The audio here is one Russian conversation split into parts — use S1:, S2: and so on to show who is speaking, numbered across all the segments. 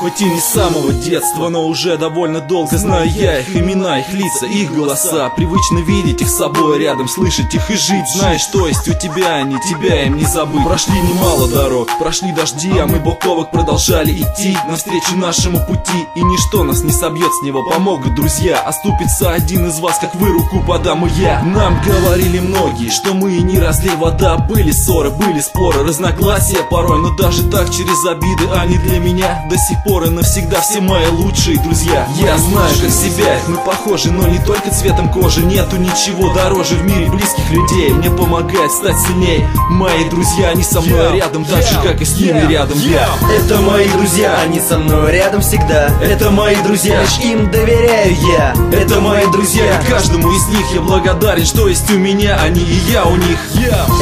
S1: Хоть и не с самого детства, но уже довольно долго Знаю я их имена, их лица, их голоса. Привычно видеть их с собой рядом, слышать их и жить. Знаешь, что есть у тебя, они тебя им не забыть. Прошли немало дорог, прошли дожди, а мы бок о бок продолжали идти Навстречу нашему пути, и ничто нас не собьет с него Помогут друзья, оступится один из вас, как вы руку подам и я. Нам говорили многие, что мы и не разлей вода. Были ссоры, были споры, разногласия порой. Но даже так через обиды они для меня до сих пор и навсегда все мои лучшие друзья. Я знаю, как себя, мы похожи, но не только цветом кожи. Нету ничего дороже в мире близких людей. Мне помогает стать сильнее. Мои друзья, они со мной рядом, так же, как и с ними рядом. я
S2: Это мои друзья, они со мной рядом всегда.
S1: Это мои друзья,
S2: Лишь им доверяю я
S1: это мои друзья Каждому из них я благодарен, что есть у меня Они и я у них.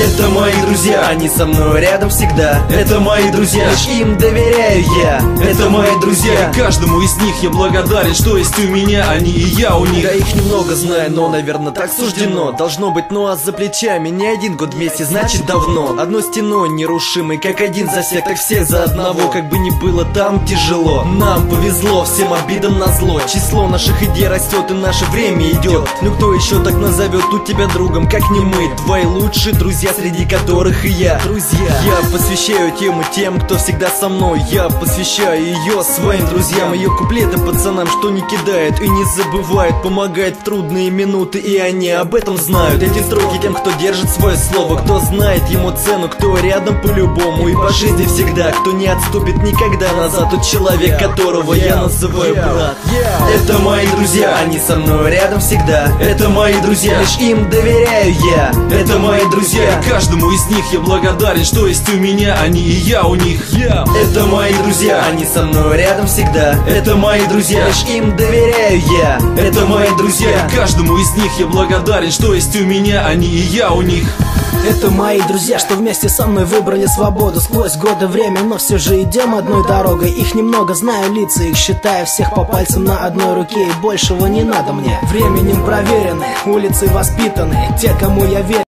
S2: Это мои друзья, они со мной рядом всегда.
S1: Это мои друзья
S2: Лишь им доверяю я
S1: Это мои друзья. Каждому из них я благодарен, что есть у меня Они и я у них.
S2: Я их немного знаю, но, наверное, так суждено. Должно быть, ну а за плечами не один год вместе, значит давно. Одной стеной нерушимой, как один за всех, так все за одного. Как бы ни было там тяжело Нам повезло, всем обидам на зло. Число наших идей растет и наше время идет. Ну кто еще так назовет у тебя другом, как не мы? Твои лучшие друзья, среди которых и я. Друзья. Я посвящаю тему тем, кто всегда со мной. Я посвящаю ее своим друзьям. Ее куплеты пацанам, что не кидают и не забывают. Помогает в трудные минуты и они об этом знают. Эти строки тем, кто держит свое слово Кто знает ему цену, кто рядом по-любому. И по жизни всегда, кто не отступит никогда назад. Тот человек, которого я называю брат.
S1: Это мои друзья,
S2: Они со мной рядом всегда.
S1: Это мои друзья
S2: Лишь им доверяю я.
S1: Это мои друзья. Каждому из них я благодарен, что есть у меня Они и я у них. Это мои друзья
S2: Они со мной рядом всегда.
S1: Это мои друзья.
S2: Лишь им доверяю я.
S1: Это мои друзья. Каждому из них я благодарен, что есть у меня Они и я у них.
S3: Это мои друзья, что вместе со мной выбрали свободу. Сквозь годы время, но все же идем одной дорогой. Их немного, знаю лица, их считаю всех по пальцам на одной руке. И большего не надо мне. Временем проверены, улицы воспитаны Те, кому я верю